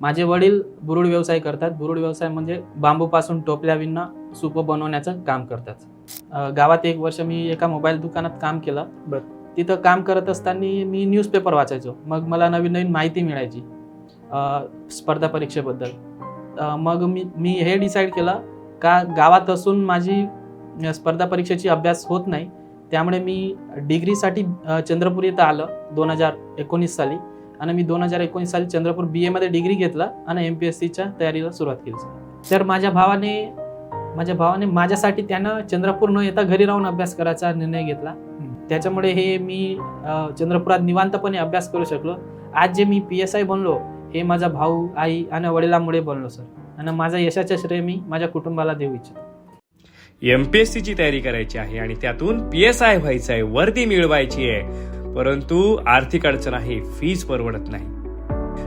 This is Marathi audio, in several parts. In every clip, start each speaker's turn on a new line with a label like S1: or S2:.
S1: माझे वडील बुरुड व्यवसाय करतात. बुरुड व्यवसाय म्हणजे बांबूपासून टोपल्या विणणं सूप बनवण्याचं काम करतात. गावात एक वर्ष मी एका मोबाईल दुकानात काम केलं.
S2: बर.
S1: तिथं काम करत असताना मी न्यूजपेपर वाचायचो. मग मला नवीन नवीन माहिती मिळायची स्पर्धा परीक्षेबद्दल. मग मी मी हे डिसाईड केलं का गावात असून माझी स्पर्धा परीक्षेची अभ्यास होत नाही. त्यामुळे मी डिग्रीसाठी चंद्रपूर इथं आलं दोन हजार एकोणीस साली. आणि मी दोन हजार एकोणीस साली चंद्रपूर बी एमध्ये डिग्री घेतला आणि एम पी एस सीच्या तयारीला सुरुवात केली. सर. तर माझ्या भावाने माझ्या भावाने माझ्यासाठी त्यानं चंद्रपूर न येता घरी राहून अभ्यास करायचा निर्णय घेतला. त्याच्यामुळे हे मी चंद्रपुरात निवांतपणे अभ्यास करू शकलो. आज जे मी पी एस आय बनलो हे माझा भाऊ आई आणि वडिलांमुळे बनलो सर. आणि माझा यशाचं श्रेय मी माझ्या कुटुंबाला देऊ इच्छितो.
S3: एमपीएससी ची तयारी करायची आहे आणि त्यातून पी एस आय व्हायचं आहे वर्दी मिळवायची आहे. परंतु आर्थिक अडचण आहे फीज परवडत नाही.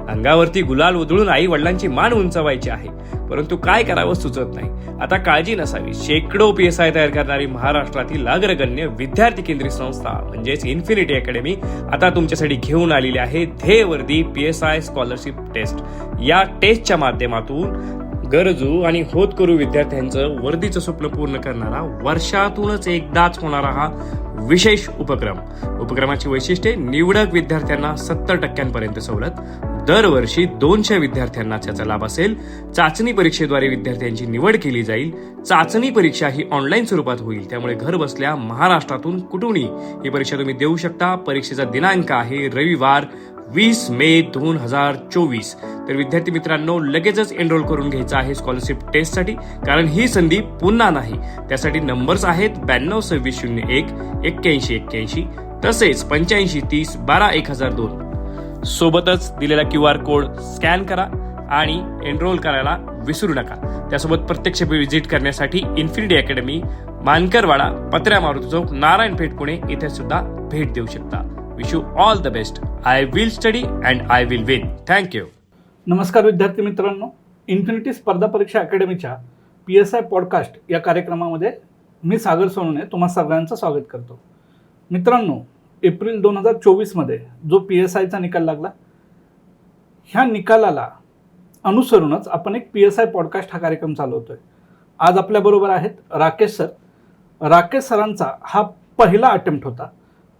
S3: अंगावरती गुलाल उधळून आई वडिलांची मान उंचावायची आहे परंतु काय करावं सुचत नाही. आता काळजी नसावी. शेकडो पी एस आय तयार करणारी महाराष्ट्रातील अग्रगण्य विद्यार्थी केंद्रित संस्था म्हणजेच इन्फिनिटी अकॅडमी आता तुमच्यासाठी घेऊन आलेली आहे ध्येयवर्दी P S I scholarship test या टेस्टच्या माध्यमातून गरजू आणि होतकरू विद्यार्थ्यांचं वर्दीचं स्वप्न पूर्ण करणारा वर्षातूनच एकदाच होणारा हा विशेष उपक्रम. उपक्रमाची वैशिष्ट्ये निवडक विद्यार्थ्यांना सत्तर टक्क्यांपर्यंत सवलत. दरवर्षी दोनशे विद्यार्थ्यांना त्याचा लाभ असेल. चाचणी परीक्षेद्वारे विद्यार्थ्यांची निवड केली जाईल. चाचणी परीक्षा ही ऑनलाईन स्वरूपात होईल. त्यामुळे घर बसल्या महाराष्ट्रातून कुठूनही ही परीक्षा तुम्ही देऊ शकता. परीक्षेचा दिनांक आहे रविवार. वीस मे दोन हजार चोवीस. तर विद्यार्थी मित्रांनो लगेचच एनरोल करून घ्यायचं आहे स्कॉलरशिप टेस्टसाठी कारण ही संधी पुन्हा नाही. त्यासाठी नंबर्स आहेत ब्याण्णव सव्वीस शून्य एक एक्क्याऐंशी एक्क्याऐंशी. तसेच पंच्याऐंशी तीस बारा एक हजार दोन. सोबतच दिलेला क्यू आर कोड स्कॅन करा आणि एनरोल करायला विसरू नका. त्यासोबत प्रत्यक्ष व्हिजिट करण्यासाठी इन्फिनिटी अकॅडमी मानकरवाडा पत्र्या मारुती चौक नारायणपेठ पुणे इथे सुद्धा भेट देऊ शकता. Wish you all the best I will study and I will win thank you
S2: नमस्कार विद्यार्थी मित्रांनो. इन्फिनिटी स्पर्धा परीक्षा अकॅडमीच्या पी एस आय पॉडकास्ट या कार्यक्रमामध्ये मी सागर सोनवणे तुम्हा सगळ्यांचं स्वागत करतो. मित्रांनो एप्रिल दोन हजार चोवीसमध्ये जो पी एस आयचा निकाल लागला ह्या निकालाला अनुसरूनच आपण एक पी एस आय पॉडकास्ट हा कार्यक्रम चालवतोय. आज आपल्याबरोबर आहेत राकेश सर. राकेश सरांचा हा पहिला अटेम्प्ट होता.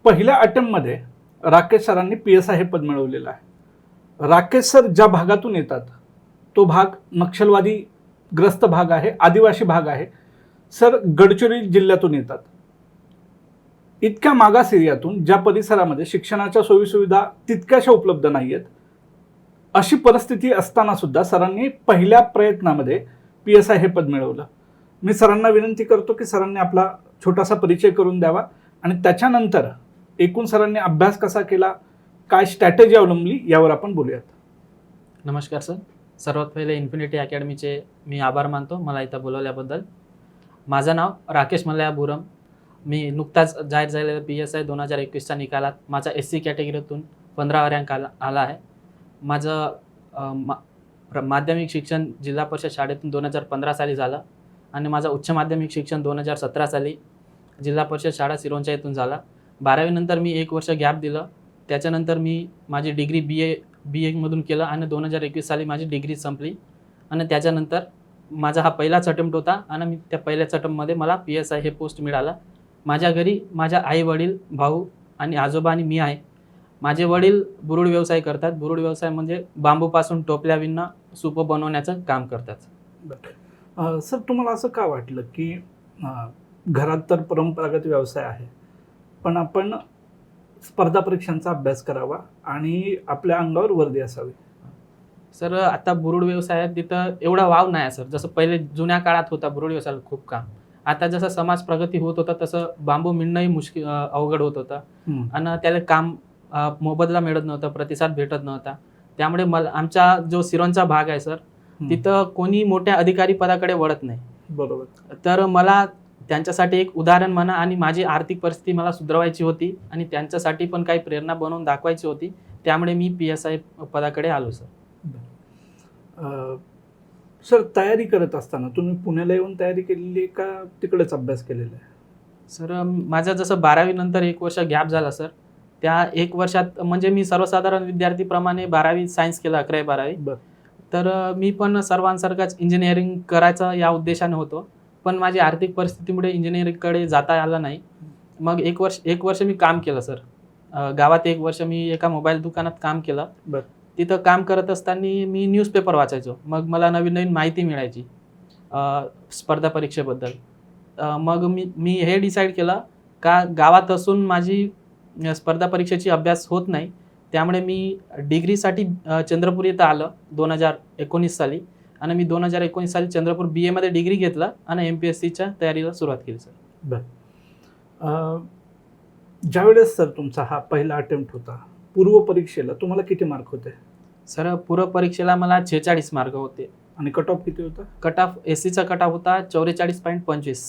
S2: पहिल्या अटेम्प्टमध्ये राकेश सरांनी पी एस आय हे पद मिळवलेलं आहे. राकेश सर ज्या भागातून येतात तो भाग नक्षलवादी ग्रस्त भाग आहे आदिवासी भाग आहे. सर गडचिरोली जिल्ह्यातून येतात. इतक्या मागास एरियातून ज्या परिसरामध्ये शिक्षणाच्या सोयीसुविधा तितक्याशा उपलब्ध नाही आहेत अशी परिस्थिती असताना सुद्धा सरांनी पहिल्या प्रयत्नामध्ये पी एस आय हे पद मिळवलं. मी सरांना विनंती करतो की सरांनी आपला छोटासा परिचय करून द्यावा आणि त्याच्यानंतर एकूण सरांनी अभ्यास कसा केला? काय स्ट्रॅटेजी अवलंबली? यावर आपण बोलूयात.
S1: नमस्कार सर. सर्वात पहिले इन्फिनिटी अकॅडमीचे मी आभार मानतो मला इथं बोलवल्याबद्दल. माझं नाव राकेश मल्लया बुरम. मी नुकताच जाहीर झालेल्या पी एस आय दोन हजार एकवीसच्या निकालात माझा एस सी कॅटेगरीतून पंधरा रँक आला आला आहे. माझं मा प्र- माध्यमिक शिक्षण जिल्हा परिषद शाळेतून दोन हजार पंधरा साली झालं आणि माझं उच्च माध्यमिक शिक्षण दोन हजार सतरा साली जिल्हा परिषद शाळा सिरोंचा येथून झाला. बारावीनंतर मी एक वर्ष गॅप दिलं. त्याच्यानंतर मी माझी डिग्री बी ए बी एमधून केलं आणि दोन हजार एकवीस साली माझी डिग्री संपली. आणि त्याच्यानंतर माझा हा पहिलाच अटेम्प्ट होता आणि मी त्या पहिल्याच अटेम्प्टमध्ये मला पी एस आय हे पोस्ट मिळाला. माझ्या घरी माझ्या आई वडील भाऊ आणि आजोबा आणि मी आहे. माझे वडील बुरुड व्यवसाय करतात. बुरुड व्यवसाय म्हणजे बांबूपासून टोपल्या विणणं सुपं बनवण्याचं काम करतात.
S2: सर तुम्हाला असं का वाटलं की घरात तर परंपरागत व्यवसाय आहे पण आपण स्पर्धा परीक्षांचा अभ्यास करावा आणि आपल्या अंगावर वर्दी असावी.
S1: सर आता बुरुड व्यवसायात तिथं एवढा वाव नाही सर. जसं पहिले जुन्या काळात होता बुरुड व्यवसायाला खूप काम. आता जसं समाज प्रगती होत होता तसं बांबू मिळणंही मुश्किल अवघड होत होतं. आणि त्याला काम मोबदला मिळत नव्हता प्रतिसाद भेटत नव्हता. त्यामुळे मला आमचा जो सिरोंचा भाग आहे सर. तिथं कोणी मोठ्या अधिकारी पदाकडे वळत नाही.
S2: बरोबर.
S1: तर मला त्यांच्यासाठी एक उदाहरण म्हणा आणि माझी आर्थिक परिस्थिती मला सुधारवायची होती आणि त्यांच्यासाठी पण काही प्रेरणा बनवून दाखवायची होती त्यामुळे मी पी एस आय पदाकडे आलो सर.
S2: सर तयारी करत असताना तुम्ही पुण्याला येऊन तयारी केलेली आहे का तिकडेच अभ्यास केलेला आहे?
S1: सर माझं जसं बारावी नंतर एक वर्ष गॅप झाला सर. त्या एक वर्षात म्हणजे मी सर्वसाधारण विद्यार्थीप्रमाणे बारावी सायन्स केलं अकरावी बारावी.
S2: बरं.
S1: तर मी पण सर्वांसारखाच इंजिनिअरिंग करायचं या उद्देशाने होतो. पण माझी आर्थिक परिस्थितीमुळे इंजिनिअरिंगकडे जाता आलं नाही. मग एक वर्ष एक वर्ष मी काम केलं सर गावात एक वर्ष मी एका मोबाईल दुकानात काम केलं.
S2: बर.
S1: तिथं काम करत असताना मी न्यूजपेपर वाचायचो. मग मला नवीन नवीन माहिती मिळायची स्पर्धा परीक्षेबद्दल. मग मी मी हे डिसाईड केलं का गावात असून माझी स्पर्धा परीक्षेची अभ्यास होत नाही. त्यामुळे मी डिग्रीसाठी चंद्रपूर इथं आलं दोन हजार एकोणीस साली. आणि मी दोन हजार एकोणीस साली चंद्रपूर बी एमध्ये डिग्री घेतलं आणि एम पी एस सीच्या तयारीला सुरुवात केली सर
S2: अं, ज्यावेळेस सर तुमचा हा पहिला अटेम्प्ट होता पूर्व परीक्षेला तुम्हाला किती मार्क होते?
S1: सर पूर्व परीक्षेला मला छेचाळीस मार्क होते.
S2: आणि कट ऑफ किती होता?
S1: कट ऑफ एस सीचा कट ऑफ होता चौवेचाळीस पॉईंट पंचवीस.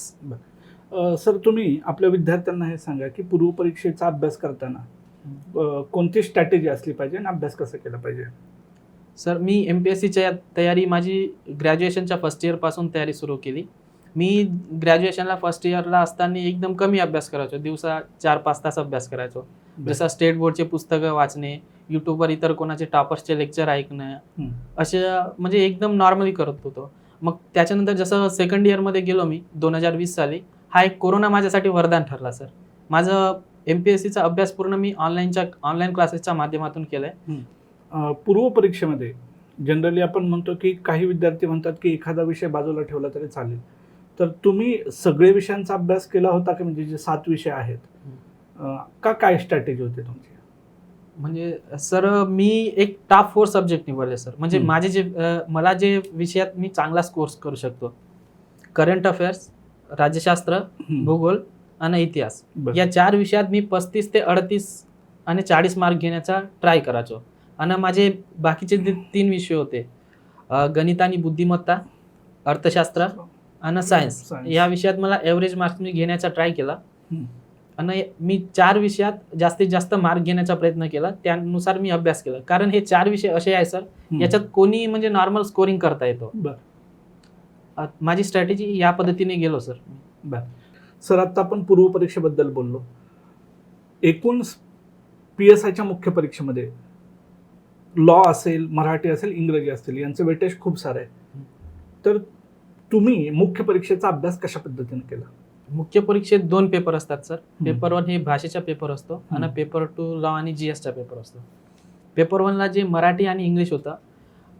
S2: सर तुम्ही आपल्या विद्यार्थ्यांना हे सांगा की पूर्व परीक्षेचा अभ्यास करताना कोणती स्ट्रॅटेजी असली पाहिजे आणि अभ्यास कसा केला पाहिजे?
S1: सर मी एम पी एस सीच्या तयारी माझी ग्रॅज्युएशनच्या फर्स्ट इयरपासून तयारी सुरू केली. मी ग्रॅज्युएशनला फर्स्ट इयरला असताना एकदम कमी अभ्यास करायचो. दिवसा चार पाच तास अभ्यास करायचो. जसं स्टेट बोर्डचे पुस्तकं वाचणे यूट्यूबवर इतर कोणाचे टॉपर्सचे लेक्चर ऐकणं. असे म्हणजे एकदम नॉर्मली करत होतो. मग त्याच्यानंतर जसं सेकंड इयरमध्ये गेलो मी दोन हजार वीस साली हा एक कोरोना माझ्यासाठी वरदान ठरला सर. माझं एम पी एस सीचा अभ्यास पूर्ण मी ऑनलाईनच्या ऑनलाईन क्लासेसच्या माध्यमातून केला आहे
S2: पूर्व परीक्षेमध्ये जनरली आपण म्हणतो की काही विद्यार्थी म्हणतात की एखादा विषय बाजूला ठेवला तरी चालेल. तर तुम्ही सगळे विषयांचा अभ्यास केला होता की? म्हणजे जे सात विषय आहेत. का काय स्ट्रॅटेजी होती तुमची?
S1: म्हणजे सर मी एक टॉप फोर सब्जेक्ट निवडले सर म्हणजे. माझे जे मला जे विषयात मी चांगला स्कोर्स करू शकतो. करंट अफेअर्स राज्यशास्त्र. भूगोल आणि इतिहास. या चार विषयात मी पस्तीस ते अडतीस आणि चाळीस मार्क घेण्याचा ट्राय करायचो. आणि माझे बाकीचे जे तीन विषय होते. गणित आणि बुद्धिमत्ता अर्थशास्त्र आणि सायन्स. या विषयात मला एव्हरेज मार्क्स मी घेण्याचा ट्राय केला. आणि मी चार विषयात जास्तीत जास्त मार्क घेण्याचा प्रयत्न केला. त्यानुसार मी अभ्यास केला. कारण हे चार विषय असे आहे सर. याच्यात कोणी म्हणजे नॉर्मल स्कोरिंग करता येतो. माझी स्ट्रॅटेजी या पद्धतीने गेलो सर
S2: बर. सर आता आपण पूर्व परीक्षेबद्दल बोललो. एकूण पी एस आयच्या मुख्य परीक्षेमध्ये लॉ असेल मराठी असेल इंग्रजी असेल यांचं वेटेज खूप सारं आहे तर तुम्ही मुख्य परीक्षेचा अभ्यास कशा पद्धतीने केला
S1: मुख्य परीक्षेत दोन पेपर असतात सर. पेपर वन हे भाषेचा पेपर असतो आणि. पेपर टू लॉ आणि जी एसचा पेपर असतो पेपर वनला जे मराठी आणि इंग्लिश होतं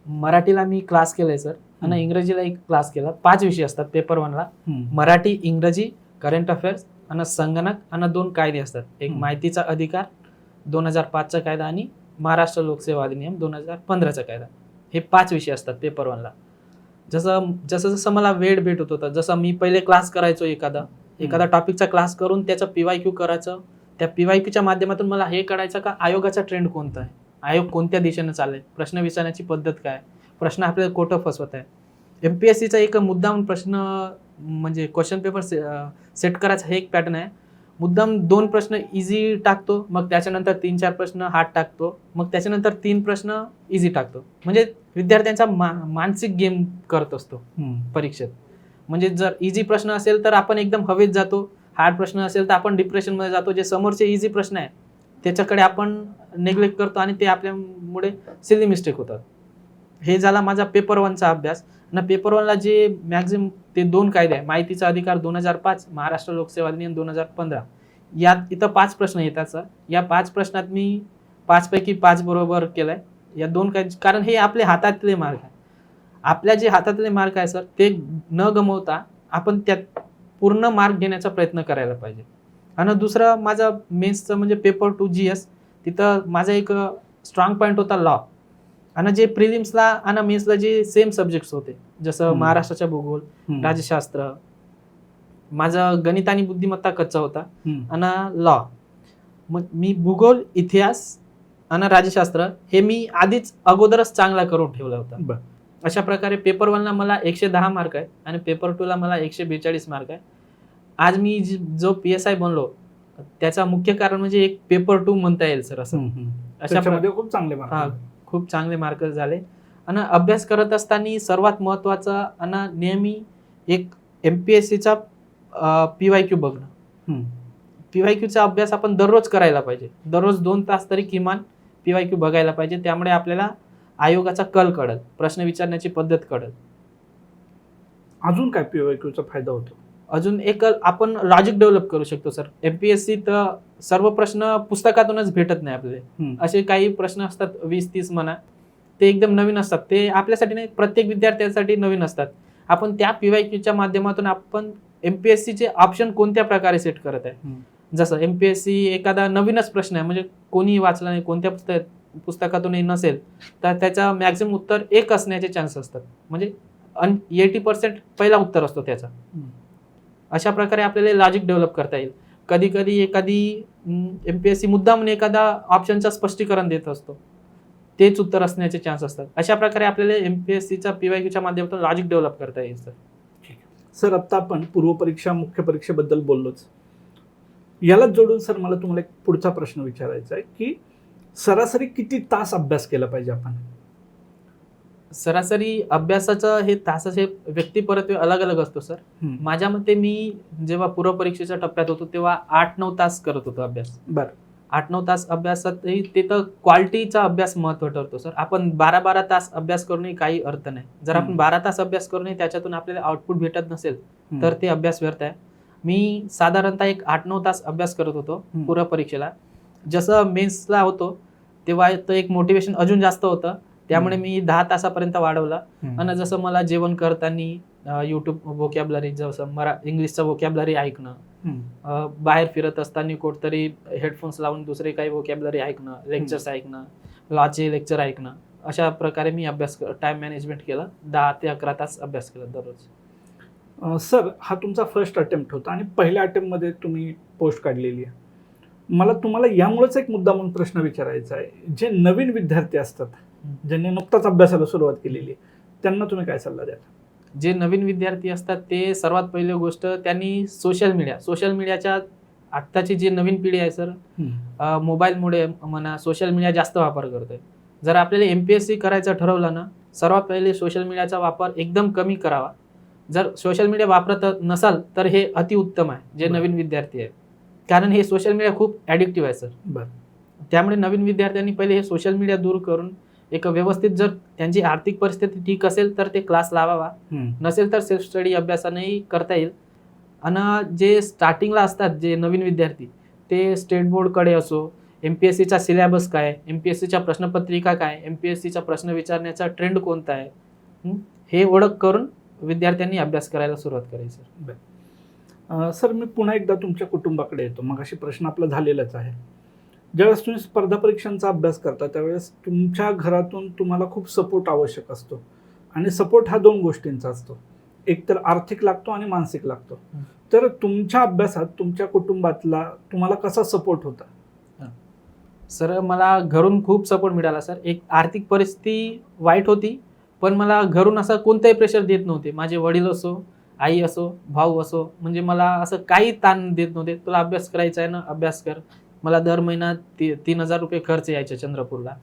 S1: मराठीला मी क्लास केलाय सर आणि. इंग्रजीला एक क्लास केला पाच विषय असतात पेपर वनला. मराठी इंग्रजी करंट अफेअर्स आणि संगणक आणि दोन कायदे असतात एक. माहितीचा अधिकार दोन हजार पाचचा कायदा आणि महाराष्ट्र लोकसेवा अधिनियम दोन हजार पंधराचा कायदा. हे पाच विषय असतात पेपर वनला जसं जसं जसं मला वेळ भेटत होता जसं मी पहिले क्लास करायचो एखादा एखादा टॉपिकचा क्लास करून त्याचं पीवाय क्यू करायचं. त्या पीवाय क्यूच्या माध्यमातून मला हे कळायचं का आयोगाचा ट्रेंड कोणता आहे? आयोग कोणत्या दिशेने चाललाय? प्रश्न विचारण्याची पद्धत काय प्रश्न आपल्याला कोठं फसवत आहे एम पी एस सीचा एक मुद्दाम प्रश्न म्हणजे क्वेश्चन पेपर सेट करायचा हे एक पॅटर्न आहे. मुद्दाम दोन प्रश्न इझी टाकतो मग त्याच्यानंतर तीन चार प्रश्न हार्ड टाकतो मग त्याच्यानंतर तीन प्रश्न इझी टाकतो. म्हणजे विद्यार्थ्यांचा मा मानसिक गेम करत असतो. परीक्षेत. म्हणजे जर इझी प्रश्न असेल तर आपण एकदम हवेत जातो हार्ड प्रश्न असेल तर आपण डिप्रेशनमध्ये जातो जे समोरचे इझी प्रश्न आहे त्याच्याकडे आपण नेग्लेक्ट करतो आणि ते आपल्यामुळे सिली मिस्टेक होतात. हे झाला माझा पेपर वनचा अभ्यास. आणि पेपर वनला जे मॅक्झिमम ते दोन कायदे आहे माहितीचा अधिकार दोन हजार पाच महाराष्ट्र लोकसेवा अधिनियम दोन हजार पंधरा. यात इथं पाच प्रश्न येतात सर या पाच प्रश्नात मी पाचपैकी पाच बरोबर केलं आहे या दोन काय कारण हे आपले हातातले मार्क आहे आपल्या जे हातातले मार्क आहे सर ते न गमवता आपण त्यात पूर्ण मार्क घेण्याचा प्रयत्न करायला पाहिजे. आणि दुसरं माझा मेन्सचं म्हणजे पेपर टू जी एस तिथं माझा एक स्ट्रॉंग पॉईंट होता लॉ आणि जे प्रिलिम्सला आणि मेन्सला जे सेम सब्जेक्ट्स होते जसं
S2: हम्म.
S1: महाराष्ट्राचा भूगोल
S2: हम्म.
S1: राज्यशास्त्र माझा गणित आणि बुद्धिमत्ता कच्चा होता. आणि लॉ मग मी भूगोल इतिहास आणि राज्यशास्त्र हे मी आधीच अगोदरच चांगला करून ठेवला होता. अशा प्रकारे पेपर वनला मला एकशे दहा मार्क आहे आणि पेपर टूला मला एकशे बेचाळीस मार्क आहे आज मी जी- पी एस आय बनलो त्याचा मुख्य कारण म्हणजे एक पेपर टू म्हणता येईल सर असं. अशा
S2: खूप चांगले
S1: खूप चांगले मार्क झाले. आणि अभ्यास करत असताना सर्वात महत्त्वाचं आणि नेहमी एक एम पी एस सीचा पी वाय क्यू बघणं. पी वाय क्यूचा अभ्यास आपण दररोज करायला पाहिजे. दररोज दोन तास तरी किमान पी वाय क्यू बघायला पाहिजे. त्यामुळे आपल्याला आयोगाचा कल कळल. प्रश्न विचारण्याची पद्धत कळल.
S2: अजून काय पीवायक्यूचा फायदा होतो?
S1: अजून एक आपण लॉजिक डेव्हलप करू शकतो सर एमपीएससी तर सर्व प्रश्न पुस्तकातूनच भेटत नाही आपल्याला. असे काही प्रश्न असतात वीस तीस म्हणा. ते एकदम नवीन असतात. ते आपल्यासाठी नाही प्रत्येक विद्यार्थ्यांसाठी नवीन असतात. आपण त्या पीवायक्यूच्या माध्यमातून आपण एमपीएससीचे ऑप्शन कोणत्या प्रकारे सेट करत आहे. जसं एमपीएससी एखादा नवीनच प्रश्न आहे म्हणजे कोणीही वाचला नाही कोणत्या पुस्तक पुस्तकातूनही नसेल तर त्याचा मॅक्झिमम उत्तर एक असण्याचे चान्स असतात. म्हणजे एटी पर्सेंट पहिला उत्तर असतो त्याचा. अशा प्रकारे आपल्याला लॉजिक डेव्हलप करता येईल. कधी कधी एखादी एम पी एस सी मुद्दा म्हणून एखादा ऑप्शनचा स्पष्टीकरण देत असतो. तेच उत्तर असण्याचे चान्स असतात. अशा प्रकारे आपल्याला एम पी एस सीचा पीवायक्यूच्या माध्यमातून लॉजिक डेव्हलप करता येईल सर
S2: सर आत्ता आपण पूर्वपरीक्षा मुख्य परीक्षेबद्दल बोललोच. यालाच जोडून सर मला तुम्हाला एक पुढचा प्रश्न विचारायचा आहे की सरासरी किती तास अभ्यास केला पाहिजे आपण?
S1: सरासरी अभ्यासाचं हे तासाचे व्यक्तिपरत्व अलग अलग असतो सर. माझ्या मते मी जेव्हा पूर्वपरीक्षेच्या टप्प्यात होतो तेव्हा आठ नऊ तास करत होतो अभ्यास
S2: बरं
S1: आठ नऊ तास अभ्यासातही ते तर क्वालिटीचा अभ्यास महत्त्व ठरतो सर आपण बारा बारा तास अभ्यास करूनही काही अर्थ नाही जर आपण. बारा तास अभ्यास करूनही त्याच्यातून आपल्याला आउटपुट भेटत नसेल. तर ते अभ्यास व्यर्थ आहे मी साधारणतः एक आठ नऊ तास अभ्यास करत होतो
S2: हम्म.
S1: पूर्व परीक्षेला जसं मेन्सला होतो तेव्हा तर एक मोटिवेशन अजून जास्त होतं त्यामुळे. मी दहा तासापर्यंत वाढवला. आणि जसं मला जेवण करताना यूट्यूब वोकॅबलरी जसं मरा इंग्लिशचं वोकॅबलरी ऐकणं बाहेर फिरत असताना कुठतरी हेडफोन्स लावून दुसरे काही वोकॅबलरी ऐकणं लेक्चर्स ऐकणं लॉचे लेक्चर ऐकणं अशा प्रकारे मी अभ्यास टाइम मॅनेजमेंट केलं दहा ते अकरा तास अभ्यास केला दररोज
S2: सर हा तुमचा फर्स्ट अटेम्प्ट होता आणि पहिल्या अटेम्प्टमध्ये तुम्ही पोस्ट काढलेली आहे मला तुम्हाला यामुळेच एक मुद्दा म्हणून प्रश्न विचारायचा आहे जे नवीन विद्यार्थी असतात. ज्यांनी नुकताच अभ्यासाला सुरुवात केलेली त्यांना तुम्ही काय सल्ला द्याल?
S1: जे नवीन विद्यार्थी असतात ते सर्वात पहिली गोष्ट त्यांनी सोशल मीडिया सोशल मीडियाच्या आत्ताची जी नवीन पिढी आहे सर मोबाईलमुळे म्हणा सोशल मीडिया जास्त वापर करतोय. जर आपल्याला एम पी एस सी करायचं ठरवलं ना सर्वात पहिले सोशल मीडियाचा वापर एकदम कमी करावा. जर सोशल मीडिया वापरत नसाल तर हे अतिउत्तम आहे जे. नवीन विद्यार्थी आहेत. कारण हे सोशल मीडिया खूप ॲडिक्टिव्ह आहे सर.
S2: बरं.
S1: त्यामुळे नवीन विद्यार्थ्यांनी पहिले हे सोशल मीडिया दूर करून एक व्यवस्थित जर त्यांची आर्थिक परिस्थिती ठीक असेल तर ते क्लास लावावा. नसेल तर सेल्फ स्टडी अभ्यासानेही करता येईल. आणि जे स्टार्टिंगला असतात जे नवीन विद्यार्थी ते स्टेट बोर्डकडे असो एम पी एस सीचा सिलेबस काय एम पी एस सीच्या प्रश्नपत्रिका काय एम पी एस सीचा प्रश्न विचारण्याचा ट्रेंड कोणता आहे हं? ओळख करून विद्यार्थ्यांनी अभ्यास करायला सुरुवात करायची
S2: अं, सर मी पुन्हा एकदा तुमच्या कुटुंबाकडे येतो. मग अशी प्रश्न आपला झालेलाच आहे. ज्यावेळेस तुम्ही स्पर्धा परीक्षांचा अभ्यास करता त्यावेळेस तुमच्या घरातून तुम्हाला खूप सपोर्ट आवश्यक असतो. आणि सपोर्ट हा दोन गोष्टींचा असतो. एक तर आर्थिक लागतो आणि मानसिक लागतो. तर तुमच्या अभ्यासात तुमच्या कुटुंबातला तुम्हाला कसा सपोर्ट होता?
S1: सर मला घरून खूप सपोर्ट मिळाला सर. एक आर्थिक परिस्थिती वाईट होती पण मला घरून असं कोणताही प्रेशर देत नव्हते. माझे वडील असो आई असो भाऊ असो म्हणजे मला असं काही ताण देत नव्हते. तुला अभ्यास करायचा आहे ना अभ्यास कर. मला दर महिना ती तीन हजार रुपये खर्च यायचे चंद्रपूरला.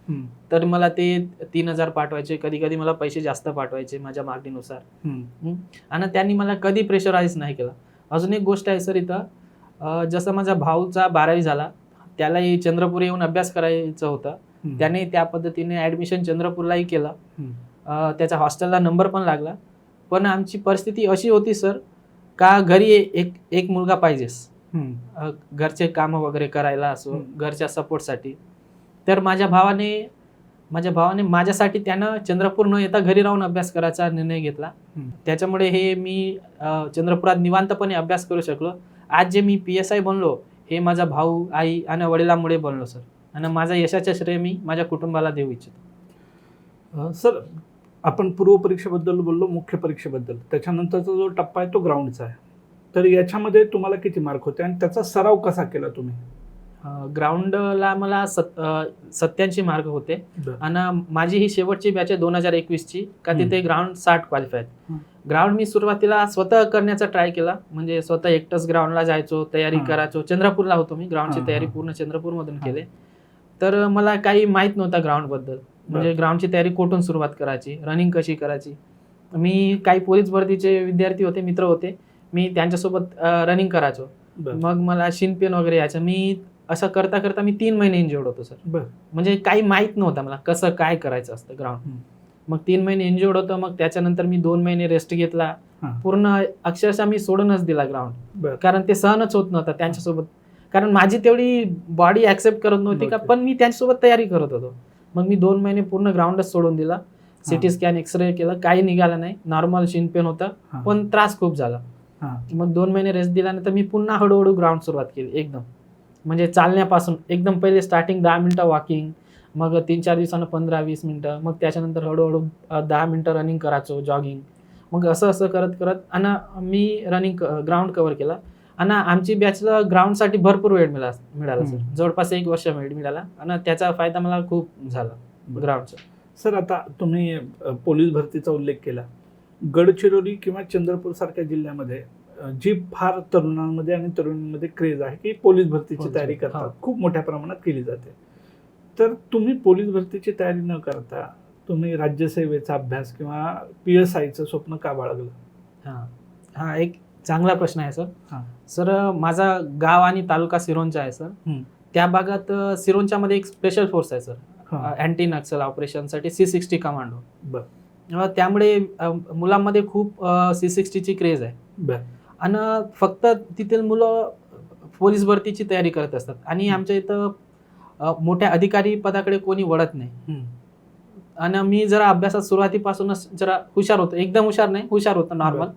S1: तर मला ते तीन हजार पाठवायचे कधी कधी मला पैसे जास्त पाठवायचे माझ्या मागणीनुसार. आणि त्यांनी मला कधी प्रेशराईज नाही केलं अजून एक गोष्ट आहे सर इथं जसं माझा भाऊचा बारावी झाला त्यालाही चंद्रपूर येऊन अभ्यास करायचं होतं. त्याने त्या पद्धतीने ॲडमिशन चंद्रपूरलाही केलं त्याच्या हॉस्टेलला नंबर पण लागला पण आमची परिस्थिती अशी होती सर का घरी एक एक मुलगा पाहिजेस. अं, घरचे कामं वगैरे करायला असो. घरच्या सपोर्टसाठी. तर माझ्या भावाने माझ्या भावाने माझ्यासाठी त्यानं चंद्रपूर न येता घरी राहून अभ्यास करायचा निर्णय घेतला. त्याच्यामुळे हे मी अं, चंद्रपुरात निवांतपणे अभ्यास करू शकलो. आज जे मी पी एस आय बनलो हे माझा भाऊ आई आणि वडिलांमुळे बनलो सर. आणि माझा यशाचं श्रेय मी माझ्या कुटुंबाला देऊ इच्छितो.
S2: अं, सर आपण पूर्व परीक्षेबद्दल बोललो मुख्य परीक्षेबद्दल. त्याच्यानंतरचा जो टप्पा आहे तो ग्राउंडचा आहे. तर याच्यामध्ये तुम्हाला किती मार्क होते आणि त्याचा सराव कसा केला तुम्ही
S1: ग्राउंडला मला सत सत्याऐंशी मार्क होते आणि माझी ही शेवटची बॅच आहे दोन हजार एकवीसची का. तिथे ग्राउंड साठ क्वालिफाय. ग्राउंड मी सुरुवातीला स्वतः करण्याचा ट्राय केला म्हणजे स्वतः एकटंच ग्राउंडला जायचो तयारी. करायचो चंद्रपूरला होतो मी ग्राउंडची तयारी. पूर्ण चंद्रपूरमधून. केले तर मला काही माहीत नव्हता ग्राउंडबद्दल म्हणजे. ग्राउंडची तयारी कुठून सुरुवात करायची रनिंग कशी करायची मी काही पोलीस भरतीचे विद्यार्थी होते मित्र होते मी त्यांच्यासोबत रनिंग करायचो. मग मला शिनपेन वगैरे यायचं. मी असं करता करता मी तीन महिने इंजुर्ड होतो सर म्हणजे काही माहीत नव्हतं मला कसं काय करायचं असतं ग्राउंड. मग तीन महिने इंजुर्ड होतं. मग त्याच्यानंतर मी दोन महिने रेस्ट घेतला. पूर्ण अक्षरशः मी सोडूनच दिला ग्राउंड कारण ते सहनच होत नव्हतं त्यांच्यासोबत. कारण माझी तेवढी बॉडी ऍक्सेप्ट करत नव्हती का. पण मी त्यांच्यासोबत तयारी करत होतो. मग मी दोन महिने पूर्ण ग्राउंडच सोडून दिला. सिटी स्कॅन एक्सरे केलं. काही निघालं नाही. नॉर्मल शिन पेन होता. पण त्रास खूप झाला.
S2: हा.
S1: मग दोन महिने रेस्ट दिल्यानंतर मी पुन्हा हळूहळू ग्राउंड सुरुवात केली एकदम. म्हणजे चालण्यापासून एकदम पहिले स्टार्टिंग दहा मिनटं वॉकिंग मग तीन चार दिवसानं पंधरा वीस मिनटं मग त्याच्यानंतर हळूहळू दहा मिनटं रनिंग करायचो जॉगिंग मग असं असं करत करत आणि मी रनिंग ग्राउंड कव्हर केला. आणि आमची बॅचला ग्राउंडसाठी भरपूर वेळ मिळाला मिळाला सर. जवळपास एक वर्ष वेळ मिळाला. आणि त्याचा फायदा मला खूप झाला ग्राउंडचा
S2: सर आता तुम्ही पोलीस भरतीचा उल्लेख केला. गडचिरोली किंवा चंद्रपूर सारख्या जिल्ह्यामध्ये जी फार तरुणांमध्ये आणि तरुणींमध्ये क्रेज आहे की पोलीस भरतीची तयारी करतात. खूप मोठ्या प्रमाणात केली जाते. तर तुम्ही पोलीस भरतीची तयारी न करता तुम्ही राज्यसेवेचा अभ्यास किंवा पी एस आयचं स्वप्न का बाळगलं?
S1: हां. हा एक चांगला प्रश्न आहे सर.
S2: हां.
S1: सर माझा गाव आणि तालुका सिरोंचा आहे सर. त्या भागात अ, सिरोंचामध्ये एक स्पेशल फोर्स आहे सर. अँटी नक्सल ऑपरेशनसाठी सी सिक्स्टी कमांडो
S2: बर.
S1: त्यामुळे मुलांमध्ये खूप सी सिक्स्टीची क्रेज आहे. आणि फक्त तिथील मुलं पोलीस भरतीची तयारी करत असतात. आणि आमच्या इथं मोठ्या अधिकारी पदाकडे कोणी वळत नाही. आणि मी जरा अभ्यासात सुरुवातीपासूनच जरा हुशार होतो. एकदम हुशार नाही हुशार होतो नॉर्मल.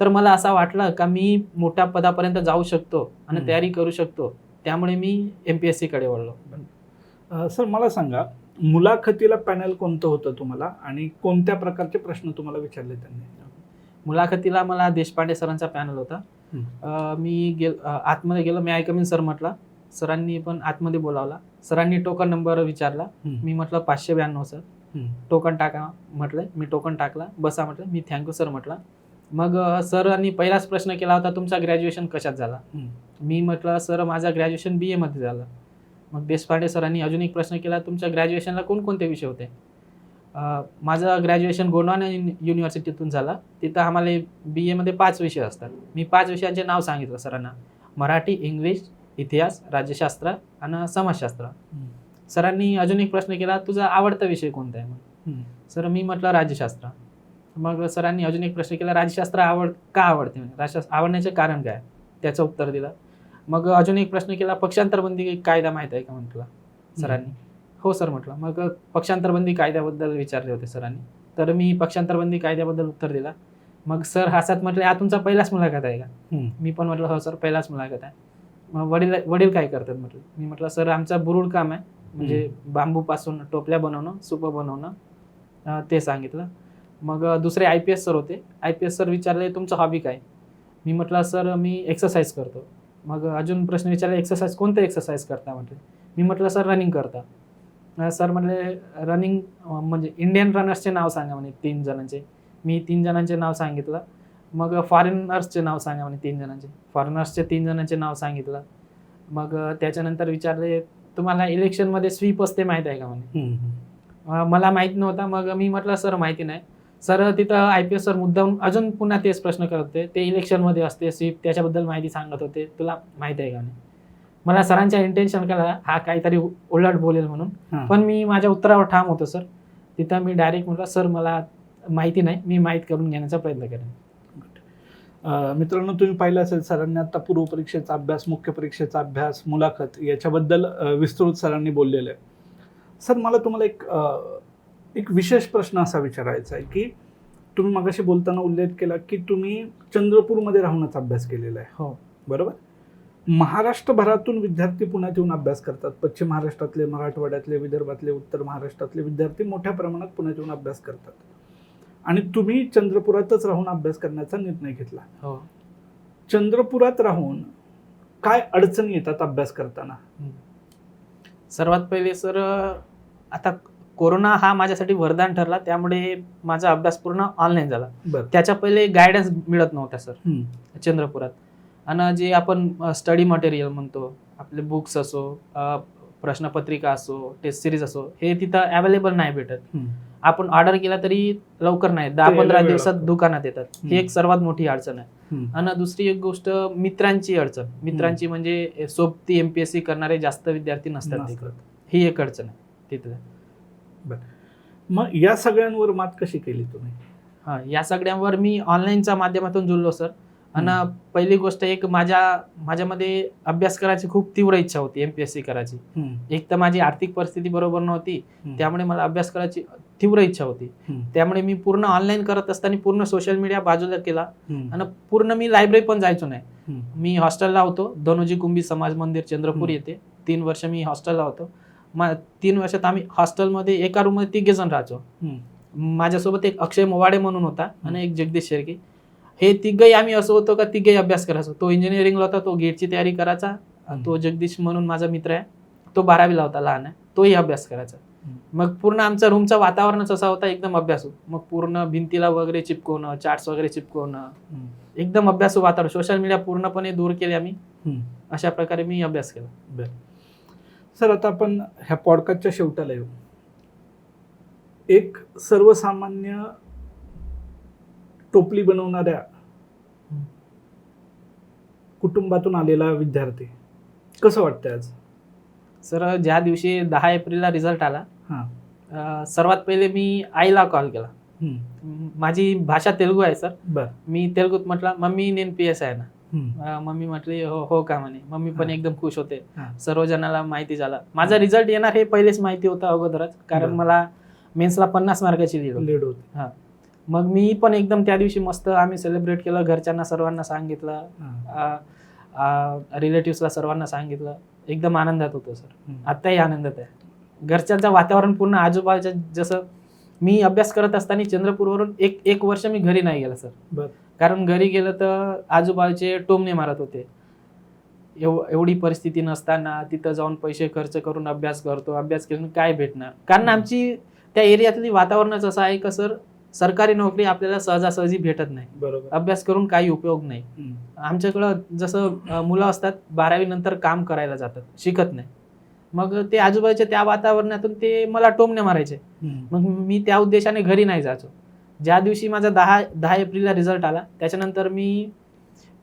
S1: तर मला असं वाटलं का मी मोठ्या पदापर्यंत जाऊ शकतो आणि. तयारी करू शकतो. त्यामुळे मी एम पी एस सीकडे वळलो.
S2: सर मला सांगा मुलाखतीला पॅनल कोणतं होतं तुम्हाला? आणि कोणत्या प्रकारचे प्रश्न तुम्हाला विचारले त्यांनी?
S1: मुलाखतीला मला देशपांडे सरांचा पॅनल होता. अ, मी गेल अ, आतमध्ये गेलो. मी ऐकमीन सर म्हटला. सरांनी पण आतमध्ये बोलावला. सरांनी टोकन नंबर विचारला. मी म्हटलं पाचशे ब्याण्णव सर.
S2: हम्म.
S1: टोकन टाका म्हटलं. मी टोकन टाकला. बसा म्हटलं. मी थँक्यू सर म्हटलं. मग अ, सरांनी पहिलाच प्रश्न केला होता तुमचा ग्रॅज्युएशन कशात झाला?
S2: हम्म.
S1: मी म्हटलं सर माझा ग्रॅज्युएशन बी एमध्ये झालं. मग देशपांडे सरांनी अजून एक प्रश्न केला तुमच्या ग्रॅज्युएशनला कोणकोणते विषय होते? माझं ग्रॅज्युएशन गोंडवाना युनि युनिव्हर्सिटीतून झालं. तिथं आम्हाला बी एमध्ये पाच विषय असतात. मी पाच विषयांचे नाव सांगितलं सरांना. मराठी इंग्लिश इतिहास राज्यशास्त्र आणि समाजशास्त्र. सरांनी अजून एक प्रश्न केला तुझा आवडता विषय कोणता आहे मग. सर मी म्हटलं राज्यशास्त्र. मग सरांनी अजून एक प्रश्न केला राज्यशास्त्र आवड का आवडते म्हणजे राज्यशास्त्र आवडण्याचे कारण काय? त्याचं उत्तर दिलं. मग अजून एक प्रश्न केला पक्षांतरबंदी कायदा माहीत आहे का म्हटलं सरांनी? हो सर म्हटलं. मग पक्षांतरबंदी कायद्याबद्दल विचारले होते सरांनी. तर मी पक्षांतरबंदी कायद्याबद्दल उत्तर दिला. मग सर हसत म्हटले हा तुमचा पहिलाच मुलाखत आहे का. मी पण म्हटलं हो सर पहिलाच मुलाखत आहे. मग वडील वडील काय करतात म्हटलं? मी म्हटलं सर आमचा बुरुड काम आहे. म्हणजे बांबूपासून टोपल्या बनवणं सुपं बनवणं ते सांगितलं. मग दुसरे आय पी एस सर होते. आय पी एस सर विचारले तुमचं हॉबी काय? मी म्हटलं सर मी एक्सरसाइज करतो. मग अजून प्रश्न विचारले एक्सरसाइज कोणतं एक्सरसाइज करता म्हटलं? मी म्हटलं सर रनिंग करता. सर म्हटले रनिंग म्हणजे इंडियन रनर्सचे नाव सांगा म्हणे तीन जणांचे. मी तीन जणांचे नाव सांगितलं. मग फॉरेनर्सचे नाव सांगा म्हणे तीन जणांचे. फॉरेनर्सचे तीन जणांचे नाव सांगितलं. मग त्याच्यानंतर विचारले तुम्हाला इलेक्शनमध्ये स्वीप असते माहीत आहे का? म्हणे. मला माहीत नव्हता. मग मी म्हटलं सर माहिती नाही. सर तिथं आय पी एस सर मुद्दाम अजून पुन्हा तेच प्रश्न करत होते. ते इलेक्शनमध्ये असते स्वीप त्याच्याबद्दल माहिती सांगत होते. तुला माहिती आहे का म्हणे मला सरांच्या इंटेन्शन कळला हा काहीतरी उलट बोलेल म्हणून. पण मी माझ्या उत्तरावर ठाम होतो सर. तिथं मी डायरेक्ट म्हटलं सर मला माहिती नाही. मी माहीत करून घेण्याचा प्रयत्न करेन.
S2: मित्रांनो तुम्ही पाहिलं असेल सरांनी आता पूर्व परीक्षेचा अभ्यास मुख्य परीक्षेचा अभ्यास मुलाखत याच्याबद्दल विस्तृत सरांनी बोललेलं आहे. सर मला तुम्हाला एक एक विशेष प्रश्न असा विचारायचा आहे की तुम्ही मगाशी बोलताना उल्लेख केला की तुम्ही चंद्रपूरमध्ये राहूनच अभ्यास केलेला आहे.
S1: हो.
S2: बरोबर? महाराष्ट्रभरातून विद्यार्थी पुण्यात येऊन अभ्यास करतात. पश्चिम महाराष्ट्रातले मराठवाड्यातले विदर्भातले उत्तर महाराष्ट्रातले विद्यार्थी मोठ्या प्रमाणात पुण्यात येऊन अभ्यास करतात. आणि तुम्ही चंद्रपुरातच राहून अभ्यास करण्याचा निर्णय घेतला.
S1: हो.
S2: चंद्रपुरात राहून काय अडचणी येतात अभ्यास करताना?
S1: सर्वात पहिले सर आता कोरोना हा माझ्यासाठी वरदान ठरला त्यामुळे माझा अभ्यास पूर्ण ऑनलाईन झाला. त्याच्या पहिले गायडन्स मिळत नव्हता सर. चंद्रपुरात. आणि जे आपण स्टडी मटेरियल म्हणतो आपले बुक्स असो प्रश्नपत्रिका असो टेस्ट सिरीज असो हे तिथं अवेलेबल नाही भेटत. आपण ऑर्डर केला तरी लवकर नाही दहा पंधरा दिवसात. दुकानात येतात. ही एक सर्वात मोठी अडचण आहे. आणि दुसरी एक गोष्ट मित्रांची अडचण. मित्रांची म्हणजे सोबती एमपीएससी करणारे जास्त विद्यार्थी नसतात ही एक अडचण आहे
S2: मग या सगळ्यांवर मात कशी केली तुम्ही
S1: हा या सगळ्यांवर मी ऑनलाईनच्या माध्यमातून जुळलो सर आणि. पहिली गोष्ट एक माझ्या माझ्यामध्ये अभ्यास करायची खूप तीव्र इच्छा होती एमपीएससी करायची
S2: हम्म.
S1: एक तर माझी आर्थिक परिस्थिती बरोबर नव्हती. त्यामुळे मला अभ्यास करायची तीव्र इच्छा होती. त्यामुळे मी पूर्ण ऑनलाईन करत असताना पूर्ण सोशल मीडिया बाजूला केला. आणि पूर्ण मी लायब्ररी पण जायचो नाही. मी हॉस्टेलला होतो धनुजी कुंभी समाज मंदिर चंद्रपूर. येथे तीन वर्ष मी हॉस्टेलला होतो मा तीन वर्षात आम्ही हॉस्टेलमध्ये एका रूममध्ये तिघे जण राहायचो. माझ्यासोबत एक अक्षय मोवाडे म्हणून होता आणि एक जगदीश शेळके. हे तिघही आम्ही असं होतो का तिघही अभ्यास करायचो तो इंजिनिअरिंगला होता तो गेटची तयारी करायचा. तो जगदीश म्हणून माझा मित्र आहे. तो बारावीला होता लहान आहे. तोही अभ्यास करायचा. मग पूर्ण आमचा रूमचं वातावरणच असा होता एकदम अभ्यासू. मग पूर्ण भिंतीला वगैरे चिपकवणं चार्ट्स वगैरे चिपकवणं. एकदम अभ्यासू वातावरण. सोशल मीडिया पूर्णपणे दूर केले आम्ही. अशा प्रकारे मी अभ्यास केला.
S2: सर आता आपण ह्या पॉडकास्टच्या शेवटाला येऊ. एक सर्वसामान्य टोपली बनवणाऱ्या. कुटुंबातून आलेला विद्यार्थी कसं वाटतंय आज?
S1: सर ज्या दिवशी दहा एप्रिलला रिझल्ट आला
S2: हां.
S1: सर्वात पहिले मी आईला कॉल. केला माझी भाषा तेलुगू आहे सर.
S2: बर.
S1: मी तेलुगूत म्हटलं मम्मी नेन पी एस आहे ना. मम्मी म्हटली हो हो का? म्हणे. मम्मी पण. एकदम खुश होते. सर्व जणाला माहिती झाला. माझा रिझल्ट येणार हे पहिलेच माहिती होतं अगोदरच कारण. मला मेन्सला पन्नास मार्काची लीड
S2: लीड होती.
S1: मग मी पण एकदम त्या दिवशी मस्त आम्ही सेलिब्रेट केलं. घरच्यांना सर्वांना सांगितलं. रिलेटिव्सला सर्वांना सांगितलं. एकदम आनंदात होतो सर. आत्ताही आनंदात आहे. घरच्यांचं वातावरण पूर्ण आजूबाजूच्या जसं मी अभ्यास करत असताना चंद्रपूरवरून एक एक वर्ष मी घरी नाही गेला सर. कारण घरी गेलं तर आजूबाजूचे टोमणे मारत होते. एव एवढी परिस्थिती नसताना तिथं जाऊन पैसे खर्च करून अभ्यास करतो अभ्यास केल्यानं काय भेटणार? कारण आमची त्या एरियातली वातावरणच असं आहे का सर सरकारी नोकरी आपल्याला सहजासहजी भेटत नाही.
S2: बरोबर.
S1: अभ्यास करून काही उपयोग नाही. आमच्याकडं जसं मुलं असतात बारावी नंतर काम करायला जातात शिकत नाही. मग ते आजूबाजूच्या त्या वातावरणातून ते मला टोमणे मारायचे. मग मी त्या उद्देशाने घरी नाही जायचो ज्या दिवशी माझा दहा दहा एप्रिलला रिझल्ट आला त्याच्यानंतर मी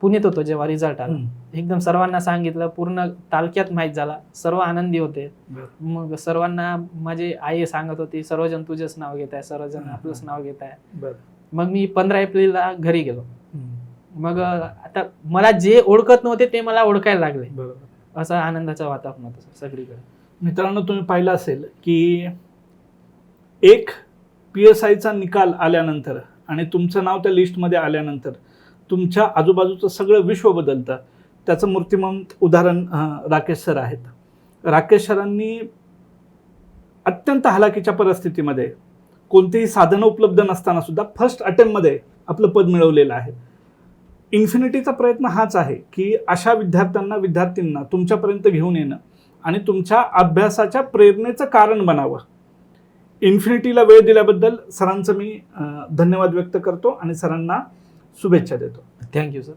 S1: पुण्यात होतो जेव्हा रिझल्ट आला. एकदम सर्वांना सांगितलं पूर्ण तालुक्यात माहीत झाला सर्व आनंदी होते. मग सर्वांना माझी आई सांगत होती सर्वजण तुझेच नाव घेत आहे सर्वजण आपलंच. नाव घेत आहे. मग मी पंधरा एप्रिलला घरी गेलो. मग आता मला जे ओळखत नव्हते ते मला ओळखायला लागले
S2: बरोबर
S1: असा आनंदाचा वातावरण होतं सगळीकडे.
S2: मित्रांनो तुम्ही पाहिलं असेल की एक पी एस आयचा निकाल आल्यानंतर आणि तुमचं नाव त्या लिस्टमध्ये आल्यानंतर तुमच्या आजूबाजूचं सगळं विश्व बदलतं. त्याचं मूर्तिमंत उदाहरण राकेश सर आहेत. राकेश सरांनी अत्यंत हलाखीच्या परिस्थितीमध्ये कोणतीही साधनं उपलब्ध नसताना सुद्धा फर्स्ट अटेम्प्टमध्ये आपलं पद मिळवलेलं आहे. इन्फिनिटीचा प्रयत्न हाच आहे की अशा विद्यार्थ्यांना विद्यार्थ्यांना तुमच्यापर्यंत घेऊन येणं आणि तुमच्या अभ्यासाच्या प्रेरणेचं कारण बनावं. इन्फिनिटीला वेळ दिल्याबद्दल सरांचं मी धन्यवाद व्यक्त करतो आणि सरांना शुभेच्छा देतो.
S1: Thank you sir.